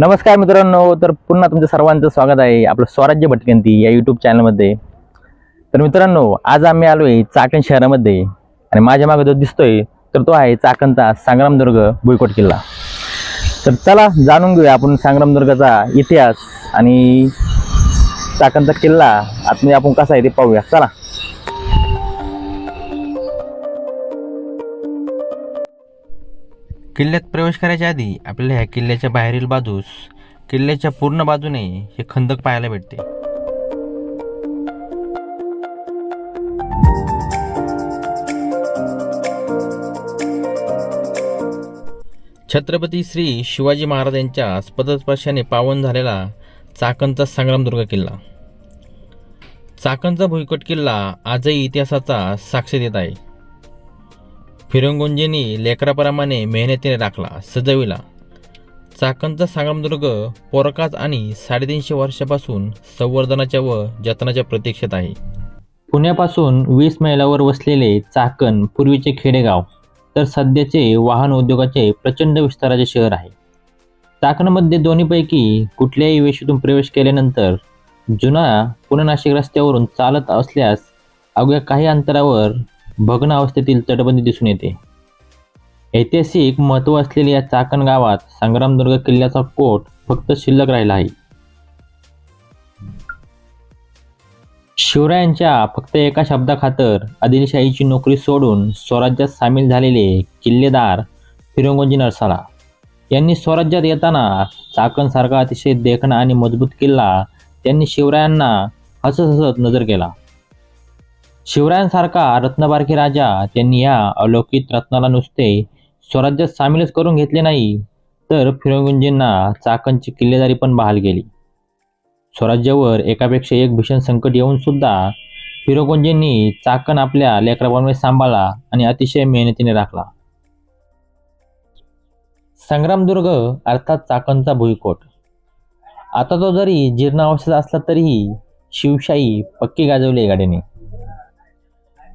नमस्कार मित्रांनो तर पुन्हा तुमचं सर्वांचं स्वागत आहे आपलं स्वराज्य भटकंती या यूट्यूब चॅनलमध्ये तर मित्रांनो आज आम्ही आलो आहे चाकण शहरामध्ये आणि माझ्या मागे जो दिसतोय तर तो आहे चाकणचा संग्रामदुर्ग भुईकोट किल्ला. तर चला जाणून घेऊया आपण संग्रामदुर्गाचा इतिहास आणि चाकणचा किल्ला आतमध्ये आपण कसा आहे ते पाहूया. चला. किल्ल्यात प्रवेश करायच्या आधी आपल्याला ह्या किल्ल्याच्या बाहेरील बाजूस किल्ल्याच्या पूर्ण बाजूने हे खंदक पाहायला भेटते. छत्रपती श्री शिवाजी महाराज यांच्या स्पदस्पर्शाने पावन झालेला चाकणचा संग्रामदुर्ग किल्ला. चाकणचा भुईकोट किल्ला आजही इतिहासाचा साक्ष देत आहे. फिरंगुंजींनी लेकराप्रमाणे मेहनतीने राखला सजविला. चाकणचा सांगमदुर्ग पोरकाच आणि साडेतीनशे वर्षापासून संवर्धनाच्या व जतनाच्या प्रतीक्षेत आहे. पुण्यापासून वीस मैलावर वसलेले चाकण पूर्वीचे खेडेगाव तर सध्याचे वाहन उद्योगाचे प्रचंड विस्ताराचे शहर आहे. चाकणमध्ये दोन्हीपैकी कुठल्याही वेशीतून प्रवेश केल्यानंतर जुना पुणे-नाशिक रस्त्यावरून चालत असल्यास अवघ्या काही अंतरावर भग्न अवस्थेतील तटबंदी दिसून येते. ऐतिहासिक महत्त्व असलेल्या या चाकण गावात संग्रामदुर्ग किल्ल्याचा कोट फक्त शिल्लक राहिला आहे. शिवरायांच्या फक्त एका शब्दाखातर आदिलशाहीची नोकरी सोडून स्वराज्यात सामील झालेले किल्लेदार फिरंगोजी नरसाला. यांनी स्वराज्यात येताना चाकणसारखा अतिशय देखणा आणि मजबूत किल्ला त्यांनी शिवरायांना हसत हसत नजर केला. शिवरायांसारखा रत्नबारकी राजा त्यांनी या अलौकिक रत्नाला नुसते स्वराज्यात सामीलच करून घेतले नाही तर फिरंगुंजींना चाकणची किल्लेदारी पण बहाल केली. स्वराज्यावर एकापेक्षा एक भीषण संकट येऊन सुद्धा फिरंगुंजींनी चाकण आपल्या लेकराप्रमाणे सांभाळला आणि अतिशय मेहनतीने राखला. संग्रामदुर्ग अर्थात चाकणचा भुईकोट. आता तो जरी जीर्णावस्थेत असला तरीही शिवशाही पक्की गाजवली गाडीने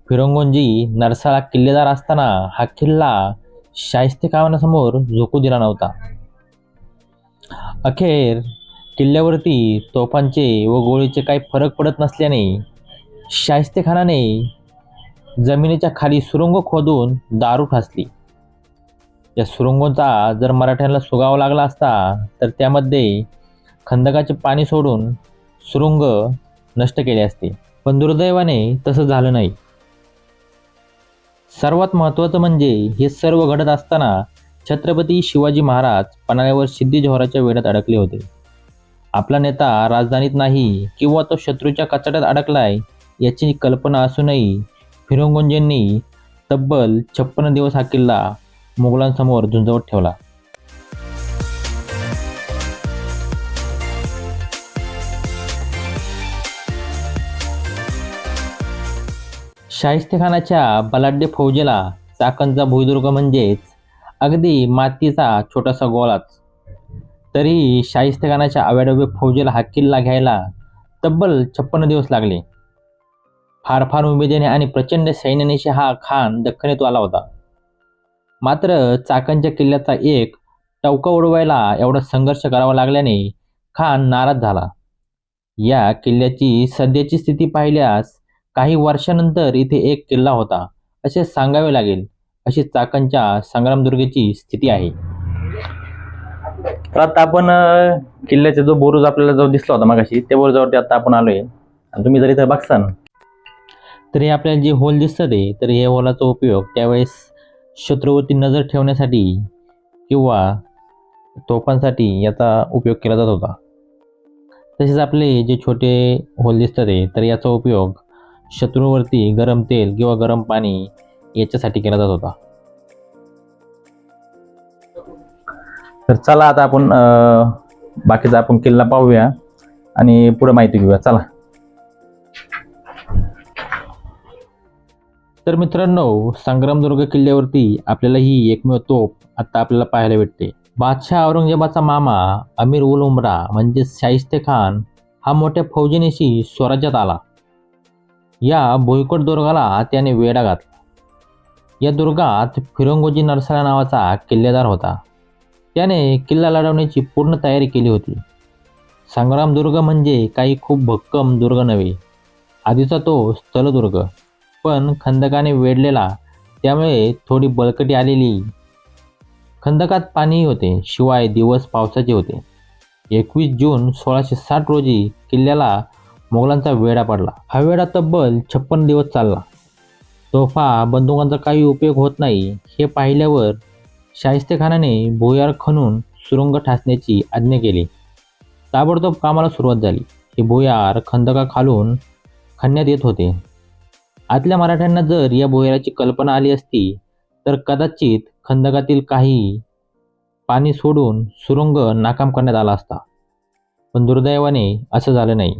फिरंगोंजी नरसाळा किल्लेदार असताना हा किल्ला शाहिस्ते खानासमोर झोकू दिला नव्हता. अखेर किल्ल्यावरती तोफांचे व गोळीचे काही फरक पडत नसल्याने शाहिस्तेखानाने जमिनीच्या खाली सुरुंग खोदून दारू ठासली. या सुरुंगोंचा जर मराठ्यांना सुगावा लागला असता तर त्यामध्ये खंदकाचे पाणी सोडून सुरुंग नष्ट केले असते. पण दुर्दैवाने तसं झालं नाही. सर्वात महत्त्वाचं म्हणजे हे सर्व घडत असताना छत्रपती शिवाजी महाराज पन्हाळ्यावर सिद्धी जोहराच्या वेळात अडकले होते. आपला नेता राजधानीत नाही किंवा तो शत्रूच्या कचाट्यात अडकलाय याची कल्पना असूनही फिरंगोंजींनी तब्बल छप्पन्न दिवस हा किल्ला मुघलांसमोर झुंजवत ठेवला. शाहिस्तेखानाच्या बलाढ्य फौजेला चाकणचा भुईदुर्ग म्हणजेच अगदी मातीचा छोटासा गोळाच तरीही शाहिस्तेखानाच्या आव्याडव्य फौजेला हा किल्ला घ्यायला तब्बल छप्पन्न दिवस लागले. फार फार उमेदीने आणि प्रचंड सैन्यानेशी हा खान दख्खनेत आला होता. मात्र चाकणच्या किल्ल्याचा एक टवका उडवायला एवढा संघर्ष करावा लागल्याने खान नाराज झाला. या किल्ल्याची सध्याची स्थिती पाहिल्यास काही वर्षानंतर इथे एक किल्ला होता. असे सांगावे लागेल. अशी चाकणच्या संग्रामदुर्गेची स्थिती आहे. तर आता आपण किल्ल्याचा जो बोरूज आपल्याला जो दिसला होता मागाशी त्या बुरुजावरती आता आपण आलोय. आणि तुम्ही जर इथं बघसान तर हे आपल्याला जे होल दिसतं ते तर हे होलाचा उपयोग त्यावेळेस शत्रूवरती नजर ठेवण्यासाठी किंवा तोफांसाठी याचा उपयोग केला जात होता. तसेच आपले जे छोटे होल दिसतं ते तर याचा उपयोग शत्रूवरती गरम तेल किंवा गरम पाणी याच्यासाठी केला जात होता. तर चला आता आपण बाकीचा आपण किल्ला पाहूया आणि पुढे माहिती घेऊया. चला. तर मित्रांनो संग्रामदुर्ग किल्ल्यावरती आपल्याला ही एकमेव तोप आता आपल्याला पाहायला भेटते. बादशाह औरंगजेबाचा मामा अमीर उल उमरा म्हणजे शाहिस्ते खान हा मोठ्या फौजेनेशी स्वराज्यात आला. या भुईकोट दुर्गाला त्याने वेढा घातला. या दुर्गात फिरंगोजी नरसाळा नावाचा किल्लेदार होता. त्याने किल्ला लढवण्याची पूर्ण तयारी केली होती. संग्रामदुर्ग म्हणजे काही खूप भक्कम दुर्ग नव्हे. आधीचा तो स्थलदुर्ग. पण खंदकाने वेढलेला त्यामुळे थोडी बळकटी आलेली. खंदकात पाणीही होते शिवाय दिवस पावसाचे होते. एकवीस जून सोळाशे साठ रोजी किल्ल्याला मोगलांचा वेढा पडला. हा वेढा तब्बल छप्पन दिवस चालला. तोफा बंदुकांचा काही उपयोग होत नाही हे पाहिल्यावर शाहिस्तेखानाने भुयार खणून सुरुंग ठासण्याची आज्ञा केली. ताबडतोब कामाला सुरुवात झाली. हे भुयार खंदका खालून खणण्यात येत होते. आतल्या मराठ्यांना जर या भुयाराची कल्पना आली असती तर कदाचित खंदकातील काही पाणी सोडून सुरुंग नाकाम करण्यात आला असता. पण दुर्दैवाने असं झालं नाही.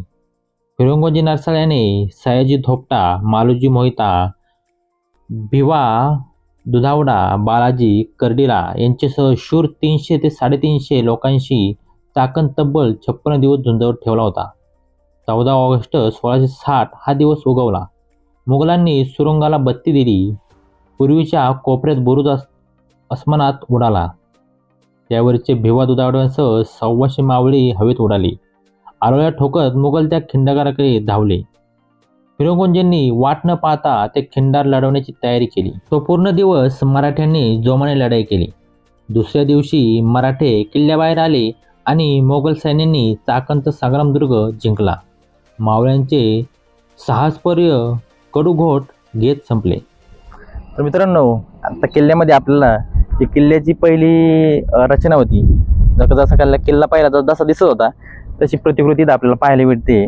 फिरंगोजी नरसाळ्याने सयाजी धोपटा मालोजी मोहिता भिवा दुधावडा बालाजी कर्डिला यांच्यासह शूर तीनशे ते साडेतीनशे लोकांशी चाकण तब्बल छप्पन्न दिवस झुंजावर ठेवला होता. चौदा ऑगस्ट सोळाशे साठ हा दिवस उगवला. मुघलांनी सुरुंगाला बत्ती दिली. पूर्वीच्या कोपऱ्यात बुरुज अस अस्मानात उडाला. त्यावरचे भिवा दुधावड्यांसह सव्वाशे मावळी हवेत उडाली. आरोळ्या ठोकत मुघल त्या खिंडकाराकडे धावले. फिरंगोंजींनी वाट न पाहता ते खिंडार लढवण्याची तयारी केली. तो पूर्ण दिवस मराठ्यांनी जोमाने लढाई केली. दुसऱ्या दिवशी मराठे किल्ल्याबाहेर आले आणि मोगल सैन्यांनी चाकणचा संग्रामदुर्ग जिंकला. मावळ्यांचे साहसपर्य कडूघोट घेत संपले. तर मित्रांनो आता किल्ल्यामध्ये आपल्याला जी किल्ल्याची पहिली रचना होती. जसं जसा किल्ला किल्ला पहिला जसा दिसत होता. तशी प्रतिकृती आपल्याला पाहायला भेटते.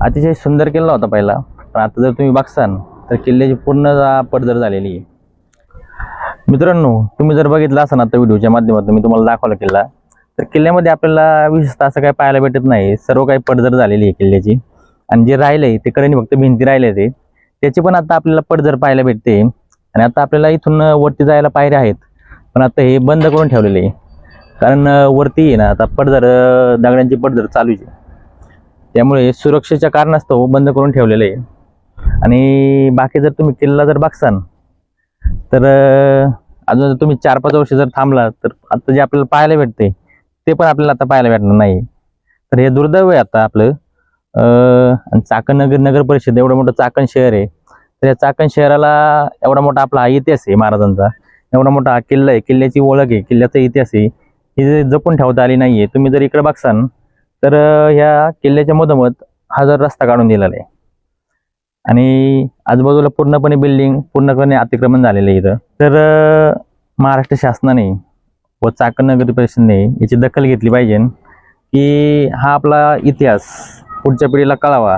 अतिशय सुंदर किल्ला होता पहिला. पण आता जर तुम्ही बघसाल तर किल्ल्याची पूर्ण जा- पडझड झालेली आहे. मित्रांनो तुम्ही जर बघितला असाल आता व्हिडिओच्या माध्यमातून मी तुम्हाला दाखवला किल्ला. तर किल्ल्यामध्ये आपल्याला विशेषतः असं काही पाहायला भेटत नाही. सर्व काही पडझड झालेली आहे किल्ल्याची. आणि जे राहिले ते कडेने फक्त भिंती राहिले ते त्याची पण आता आपल्याला पडझड पाहायला भेटते. आणि आता आपल्याला इथून वरती जायला पायऱ्या आहेत. पण आता हे बंद करून ठेवलेले आहे. कारण वरती आहे ना आता पडझड दगडांची पडझड चालूच आहे. त्यामुळे सुरक्षेच्या कारणास्तव बंद करून ठेवलेलं आहे. आणि बाकी जर तुम्ही किल्ला जर बघसान तर अजून जर तुम्ही चार पाच वर्ष जर थांबला तर आता जे आपल्याला पाहायला भेटते ते पण आपल्याला आता पाहायला भेटणार नाही. तर हे दुर्दैव आहे आता आपलं. आणि चाकण नगर नगर परिषद एवढं मोठं चाकण शहर आहे. तर या चाकण शहराला एवढा मोठा आपला हा इतिहास आहे महाराजांचा. एवढा मोठा हा किल्ला आहे. किल्ल्याची ओळख आहे. किल्ल्याचा इतिहास आहे. ही जपून ठेवता आली नाही आहे तुम्ही जर इकडे बघसान तर ह्या किल्ल्याच्या मधोमध हा जर रस्ता काढून दिलेला आहे आणि आजूबाजूला पूर्णपणे बिल्डिंग पूर्णपणे अतिक्रमण झालेलं आहे इथं. तर महाराष्ट्र शासनाने व चाकण नगर परिषदने याची दखल घेतली पाहिजे. की हा आपला इतिहास पुढच्या पिढीला कळावा.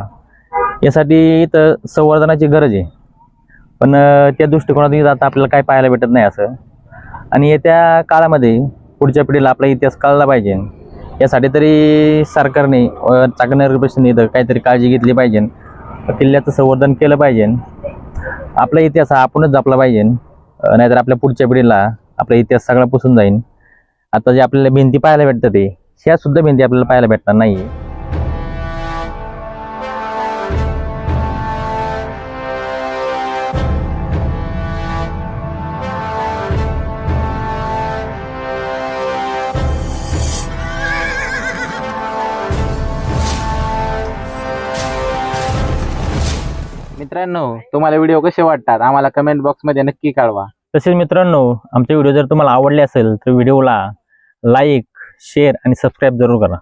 यासाठी इथं संवर्धनाची गरज आहे. पण त्या दृष्टिकोनातून आता आपल्याला काय पाहायला भेटत नाही असं. आणि येत्या काळामध्ये पुढच्या पिढीला आपला इतिहास कळला पाहिजे. यासाठी तरी सरकारने व परिषदेने इथं काहीतरी काळजी घेतली पाहिजे. किल्ल्याचं संवर्धन केलं पाहिजे. आपला इतिहास हा आपणच जपला पाहिजे. नाहीतर आपल्या पुढच्या पिढीला आपला इतिहास सगळा पुसून जाईल आता जे आपल्याला भिंती पाहायला भेटतात ते ह्या सुद्धा भिंती आपल्याला पाहायला भेटणार नाही मित्रांनो तुम्हाला व्हिडिओ कसे वाटतात? आम्हाला कमेंट बॉक्समध्ये नक्की कळवा. तसेच मित्रांनो आमचे व्हिडिओ जर तुम्हाला आवडले असेल तर व्हिडिओला लाईक शेअर आणि सबस्क्राईब जरूर करा.